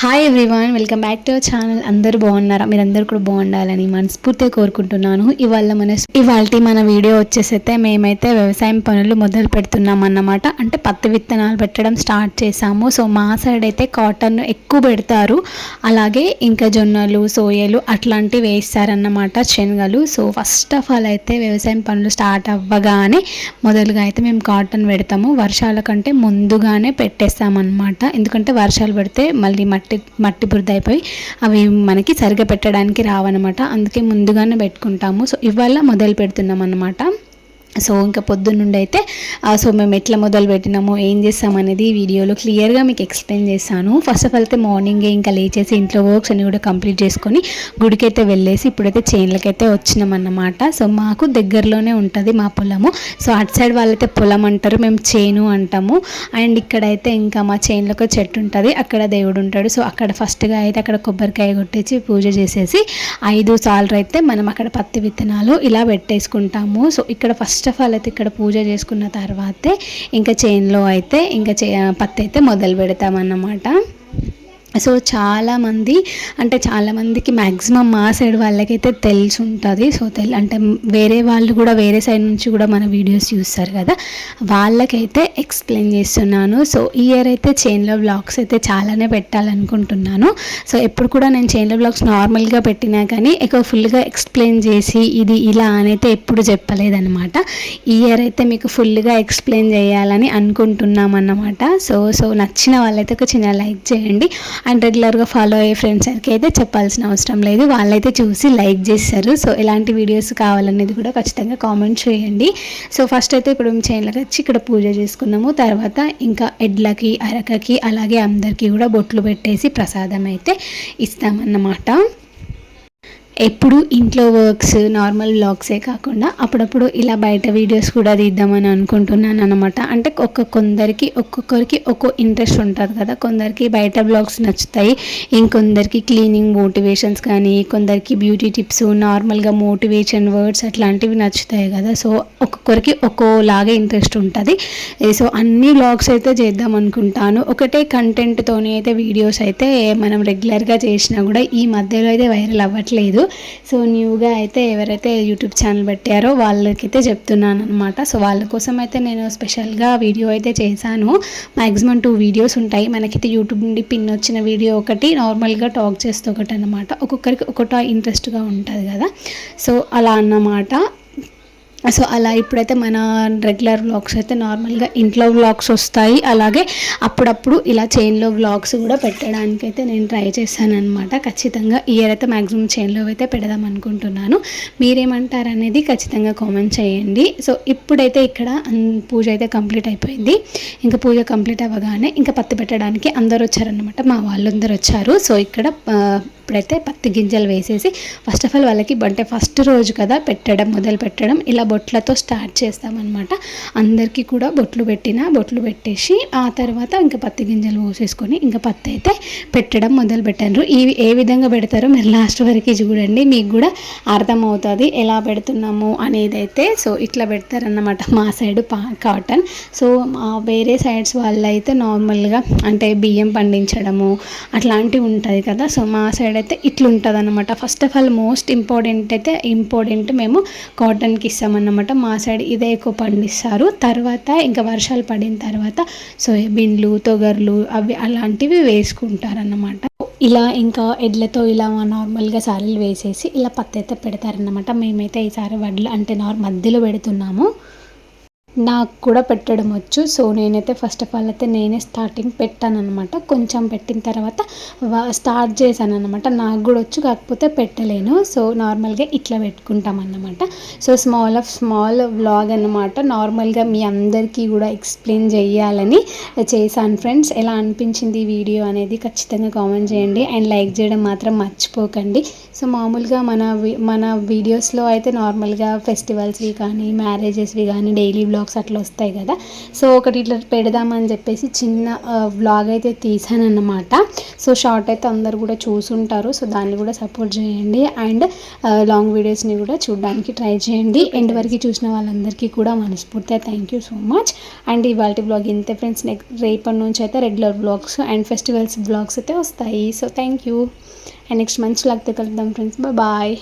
Hi everyone welcome back to our channel అందరూ బాగున్నారా? మీరందరూ కూడా బాగుండాలని మనస్ఫూర్తిగా కోరుకుంటున్నాను. ఇవాళ మన ఇవాళ మన వీడియో వచ్చేసైతే మేమైతే వ్యవసాయం పనులు మొదలు పెడుతున్నాం అన్నమాట. అంటే పత్తి విత్తనాలు పెట్టడం స్టార్ట్ చేసాము. సో మా సైడ్ అయితే కాటన్ ఎక్కువ పెడతారు. అలాగే ఇంకా జొన్నలు సోయలు అట్లాంటివి వేస్తారన్నమాట శనగలు. సో ఫస్ట్ ఆఫ్ ఆల్ అయితే వ్యవసాయం పనులు స్టార్ట్ అవ్వగానే మొదలుగా అయితే మేము కాటన్ పెడతాము. వర్షాల కంటే ముందుగానే పెట్టేస్తామన్నమాట. ఎందుకంటే వర్షాలు పెడితే మళ్ళీ మట్టి మట్టి మట్టి బురద అయిపోయి అవి మనకి సరిగా పెట్టడానికి రావన్నమాట. అందుకే ముందుగానే పెట్టుకుంటాము. సో ఇవాళ మొదలు పెడుతున్నాం అన్నమాట సో ఇంకా పొద్దున్నుండి అయితే సో మేము ఎట్లా మొదలు పెట్టినాము ఏం చేస్తామనేది వీడియోలో క్లియర్గా మీకు ఎక్స్ప్లెయిన్ చేస్తాను. ఫస్ట్ ఆఫ్ ఆల్ అయితే మార్నింగే ఇంకా లేచేసి ఇంట్లో వర్క్స్ అన్ని కూడా కంప్లీట్ చేసుకొని గుడికి అయితే వెళ్ళేసి ఇప్పుడైతే చేన్లకైతే వచ్చినామన్నమాట. సో మాకు దగ్గరలోనే ఉంటుంది మా పొలము. సో అటు సైడ్ వాళ్ళైతే పొలం అంటారు మేము చేను అంటాము. అండ్ ఇక్కడైతే ఇంకా మా చేనులకు చెట్టు ఉంటుంది అక్కడ దేవుడు ఉంటాడు. సో అక్కడ ఫస్ట్గా అయితే అక్కడ కొబ్బరికాయ కొట్టేసి పూజ చేసేసి ఐదు సార్లు అయితే మనం అక్కడ పత్తి విత్తనాలు ఇలా పెట్టేసుకుంటాము. సో ఇక్కడ ఫస్ట్ ఫస్ట్ ఆఫ్ ఆల్ అయితే ఇక్కడ పూజ చేసుకున్న తర్వాతే ఇంకా చైన్లో అయితే ఇంకా పత్తి అయితే మొదలు పెడతామన్నమాట. సో చాలామంది అంటే చాలామందికి మ్యాక్సిమం మా సైడ్ వాళ్ళకైతే తెలిసి ఉంటుంది సో తెల్ అంటే వేరే వాళ్ళు కూడా వేరే సైడ్ నుంచి కూడా మన వీడియోస్ చూస్తారు కదా. వాళ్ళకైతే ఎక్స్ప్లెయిన్ చేస్తున్నాను. సో ఈ ఇయర్ అయితే చైన్లో బ్లాగ్స్ అయితే చాలానే పెట్టాలనుకుంటున్నాను. సో ఎప్పుడు కూడా నేను చైన్లో బ్లాగ్స్ నార్మల్గా పెట్టినా కానీ ఎక్కువ ఫుల్గా ఎక్స్ప్లెయిన్ చేసి ఇది ఇలా అనైతే ఎప్పుడు చెప్పలేదన్నమాట. ఈ ఇయర్ అయితే మీకు ఫుల్గా ఎక్స్ప్లెయిన్ చేయాలని అనుకుంటున్నాం అన్నమాట సో సో నచ్చిన వాళ్ళైతే ఒక చిన్న లైక్ చేయండి. అండ్ రెగ్యులర్గా ఫాలో అయ్యే ఫ్రెండ్స్ అయితే చెప్పాల్సిన అవసరం లేదు. వాళ్ళైతే చూసి లైక్ చేస్తారు. సో ఎలాంటి వీడియోస్ కావాలనేది కూడా ఖచ్చితంగా కామెంట్ చేయండి. సో ఫస్ట్ అయితే ఇప్పుడు మేము చేనులకు వచ్చి ఇక్కడ పూజ చేసుకున్నాము. తర్వాత ఇంకా ఎడ్లకి అరకకి అలాగే అందరికీ కూడా బొట్లు పెట్టేసి ప్రసాదం అయితే ఇస్తామన్నమాట. ఎప్పుడు ఇంట్లో వర్క్స్ నార్మల్ బ్లాగ్సే కాకుండా అప్పుడప్పుడు ఇలా బయట వీడియోస్ కూడా తీద్దామని అనుకుంటున్నాను అనమాట అంటే ఒక్క కొందరికి ఒక్కొక్కరికి ఒక్కో ఇంట్రెస్ట్ ఉంటుంది కదా. కొందరికి బయట బ్లాగ్స్ నచ్చుతాయి. ఇంకొందరికి క్లీనింగ్ మోటివేషన్స్ కానీ కొందరికి బ్యూటీ టిప్స్ నార్మల్గా మోటివేషన్ వర్డ్స్ అట్లాంటివి నచ్చుతాయి కదా. సో ఒక్కొక్కరికి ఒక్కోలాగే ఇంట్రెస్ట్ ఉంటుంది. సో అన్ని బ్లాగ్స్ అయితే చేద్దాం అనుకుంటాను. ఒకటే కంటెంట్తోనే అయితే వీడియోస్ అయితే మనం రెగ్యులర్గా చేసినా కూడా ఈ మధ్యలో అయితే వైరల్ అవ్వట్లేదు. సో న్యూగా అయితే ఎవరైతే యూట్యూబ్ ఛానల్ పెట్టారో వాళ్ళకైతే చెప్తున్నాను అనమాట సో వాళ్ళ కోసం అయితే నేను స్పెషల్గా వీడియో అయితే చేశాను. మ్యాక్సిమం టూ వీడియోస్ ఉంటాయి. మనకైతే యూట్యూబ్ నుండి పిన్ వచ్చిన వీడియో ఒకటి నార్మల్గా టాక్ చేస్తూ ఒకటి అనమాట ఒక్కొక్కరికి ఒకటో ఇంట్రెస్ట్గా ఉంటుంది కదా. సో అలా అన్నమాట. సో అలా ఇప్పుడైతే మన రెగ్యులర్ వ్లాగ్స్ అయితే నార్మల్గా ఇంట్లో వ్లాగ్స్ వస్తాయి. అలాగే అప్పుడప్పుడు ఇలా చైన్లో వ్లాగ్స్ కూడా పెట్టడానికి అయితే నేను ట్రై చేశాను అనమాట ఖచ్చితంగా ఇయర్ అయితే మ్యాక్సిమం చైన్లో అయితే పెడదాం అనుకుంటున్నాను. మీరేమంటారు అనేది ఖచ్చితంగా కామెంట్ చేయండి. సో ఇప్పుడైతే ఇక్కడ పూజ అయితే కంప్లీట్ అయిపోయింది. ఇంకా పూజ కంప్లీట్ అవ్వగానే ఇంకా పత్తి పెట్టడానికి అందరు వచ్చారనమాట మా వాళ్ళందరూ వచ్చారు. సో ఇక్కడ ఇప్పుడైతే పత్తి గింజలు వేసేసి ఫస్ట్ ఆఫ్ ఆల్ వాళ్ళకి అంటే ఫస్ట్ రోజు కదా పెట్టడం మొదలు పెట్టడం ఇలా బొట్లతో స్టార్ట్ చేస్తామన్నమాట. అందరికీ కూడా బొట్లు పెట్టిన బొట్లు పెట్టేసి ఆ తర్వాత ఇంకా పత్తి గింజలు పోసేసుకొని ఇంకా పత్తి అయితే పెట్టడం మొదలు పెట్టారు. ఇవి ఏ విధంగా పెడతారో మీరు లాస్ట్ వరకు చూడండి. మీకు కూడా అర్థమవుతుంది ఎలా పెడుతున్నాము అనేది అయితే సో ఇట్లా పెడతారన్నమాట మా సైడ్ పా కాటన్. సో వేరే సైడ్స్ వాళ్ళు అయితే నార్మల్గా అంటే బియ్యం పండించడము అట్లాంటివి ఉంటుంది కదా. సో మా సైడ్ అయితే ఇట్లుంటుంది అనమాట first of all most important అయితే ఇంపార్టెంట్ మేము కాటన్కి ఇస్తామన్నమాట. మా సైడ్ ఇదే ఎక్కువ పండిస్తారు. తర్వాత ఇంకా వర్షాలు పడిన తర్వాత సోయాబీన్లు తొగర్లు అవి అలాంటివి వేసుకుంటారన్నమాట. ఇలా ఇంకా ఎడ్లతో ఇలా నార్మల్గా సారీలు వేసేసి ఇలా పత్తి అయితే పెడతారన్నమాట. మేమైతే ఈసారి వడ్లు అంటే నార్ మధ్యలో పెడుతున్నాము. నాకు కూడా పెట్టడం వచ్చు. సో నేనైతే ఫస్ట్ ఆఫ్ ఆల్ అయితే నేనే స్టార్టింగ్ పెట్టాను అనమాట కొంచెం పెట్టిన తర్వాత స్టార్ట్ చేశాను అనమాట నాకు కూడా వచ్చు కాకపోతే పెట్టలేను. సో నార్మల్గా ఇట్లా పెట్టుకుంటాం అన్నమాట so small of small vlog అనమాట నార్మల్గా మీ అందరికీ కూడా ఎక్స్ప్లెయిన్ చేయాలని చేశాను ఫ్రెండ్స్ ఎలా అనిపించింది వీడియో అనేది ఖచ్చితంగా కామెంట్ చేయండి. అండ్ లైక్ చేయడం మాత్రం మర్చిపోకండి. సో మామూలుగా మన మన వీడియోస్లో అయితే నార్మల్గా ఫెస్టివల్స్వి కానీ మ్యారేజెస్వి కానీ డైలీ వ్లాగ్ వ్లాగ్స్ అట్లా వస్తాయి కదా. సో ఒకటి ఇట్లా పెడదామని చెప్పేసి చిన్న వ్లాగ్ అయితే తీసాను అన్నమాట సో షార్ట్ అయితే అందరు కూడా చూసుంటారు. సో దాన్ని కూడా సపోర్ట్ చేయండి. అండ్ లాంగ్ వీడియోస్ని కూడా చూడడానికి ట్రై చేయండి. ఎండ్ వరకు చూసిన వాళ్ళందరికీ కూడా మనస్ఫూర్తిగా thank you so much and ఇవాళ బ్లాగ్ ఇంతే ఫ్రెండ్స్ నెక్స్ట్ రేపటి నుంచి అయితే regular blogs and festivals blogs అయితే వస్తాయి. So thank you and next మంచి లాగ్తో కలుద్దాం ఫ్రెండ్స్ బాయ్